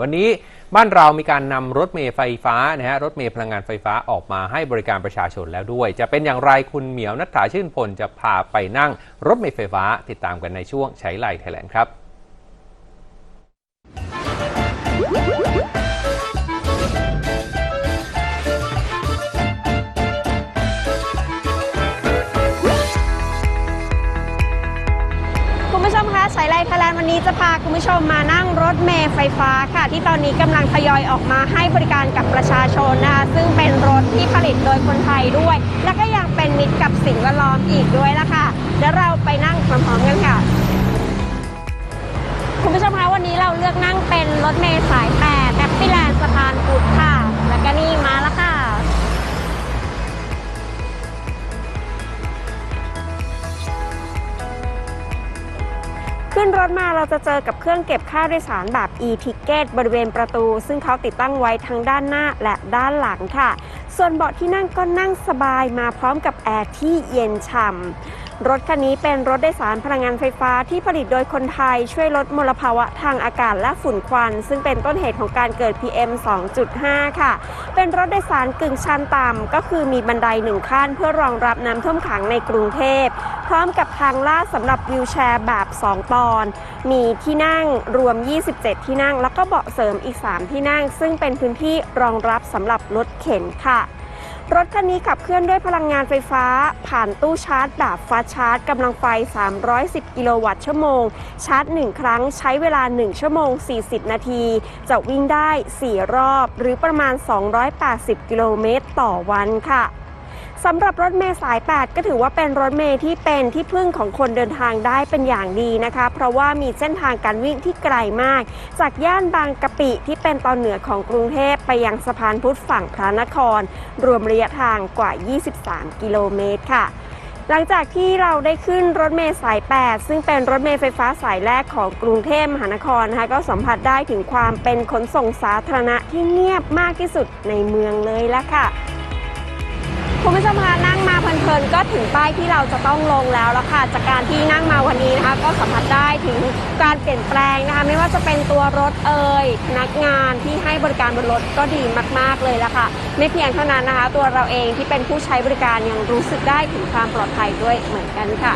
วันนี้บ้านเรามีการนำรถเมล์ไฟฟ้านะฮะรถเมล์พลังงานไฟฟ้าออกมาให้บริการประชาชนแล้วด้วย จะเป็นอย่างไรคุณเหมียวนัทธาชื่นพลจะพาไปนั่งรถเมล์ไฟฟ้าติดตามกันในช่วงใช้ไลไทยแลนด์ครับ สายไลท์ไทยแลนด์วันนี้จะพาคุณผู้ชมมานั่งรถเมล์ไฟฟ้าค่ะ ที่ตอนนี้กำลังทยอยออกมาให้บริการกับประชาชนนะคะซึ่งเป็นรถที่ผลิตโดยคนไทยด้วย และก็ยังเป็นมิตรกับสิ่งแวดล้อมอีกด้วยละค่ะเดี๋ยวเราไปนั่งพร้อมๆกันค่ะ คุณผู้ชมคะวันนี้เราเลือกนั่งเป็นรถเมล์สาย8แฮปปี้แลนด์สะพานพุทธค่ะ ขึ้นรถมาเราจะเจอกับเครื่องเก็บค่าโดยสารแบบ e-ticket บริเวณประตู ซึ่งเขาติดตั้งไว้ทั้งด้านหน้าและด้านหลังค่ะ ส่วนเบาะที่นั่งก็นั่งสบายมาพร้อมกับแอร์ที่เย็นฉ่ำ รถคันนี้เป็นรถโดยสารพลังงานไฟฟ้าที่ผลิตโดยคนไทยช่วยลดมลภาวะทางอากาศและฝุ่นควัน ซึ่งเป็นต้นเหตุของการเกิด PM 2.5 ค่ะ เป็นรถโดยสารกึ่งชันต่ำก็คือมีบันไดหนึ่งขั้นเพื่อรองรับน้ำท่วมขังในกรุงเทพ พร้อมกับทางลาดสำหรับวิวแชร์แบบ 2 ตอน มีที่นั่งรวม 27 ที่นั่ง แล้วก็เบาะเสริมอีก 3 ที่นั่ง ซึ่งเป็นพื้นที่รองรับสำหรับรถเข็นค่ะ รถคันนี้ขับเคลื่อนด้วยพลังงานไฟฟ้า ผ่านตู้ชาร์จแบบฟาชาร์จกำลังไฟ 310 กิโลวัตต์ชั่วโมง ชาร์จ 1 ครั้งใช้เวลา 1 ชั่วโมง 40 นาที จะวิ่งได้ 4 รอบ หรือประมาณ 280 กิโลเมตรต่อวันค่ะ สำหรับรถเมล์สาย 8 ก็ถือว่าเป็นรถเมล์ที่เป็นที่พึ่งของคนเดินทางได้เป็นอย่างดีนะคะ เพราะว่ามีเส้นทางการวิ่งที่ไกลมาก จากย่านบางกะปิที่เป็นตอนเหนือของกรุงเทพไปยังสะพานพุทธฝั่งพระนคร รวมระยะทางกว่า 23 กิโลเมตรค่ะหลังจากที่เราได้ขึ้นรถเมล์สาย 8 ซึ่งเป็นรถเมล์ไฟฟ้าสายแรกของกรุงเทพมหานครนะคะก็สัมผัสได้ถึงความเป็นขนส่งสาธารณะที่เงียบมากที่สุดในเมืองเลยละค่ะ คุณผู้ชมคะนั่งมาเพลินๆก็ถึงป้ายที่เราจะต้องลงแล้วละค่ะจากการที่นั่งมาวันนี้นะคะ ก็สัมผัสได้ถึงการเปลี่ยนแปลงนะคะ ไม่ว่าจะเป็นตัวรถเอ่ยพนักงานที่ให้บริการบนรถก็ดีมากๆเลยละค่ะ ไม่เพียงเท่านั้นนะคะ ตัวเราเองที่เป็นผู้ใช้บริการยังรู้สึกได้ถึงความปลอดภัยด้วยเหมือนกันค่ะ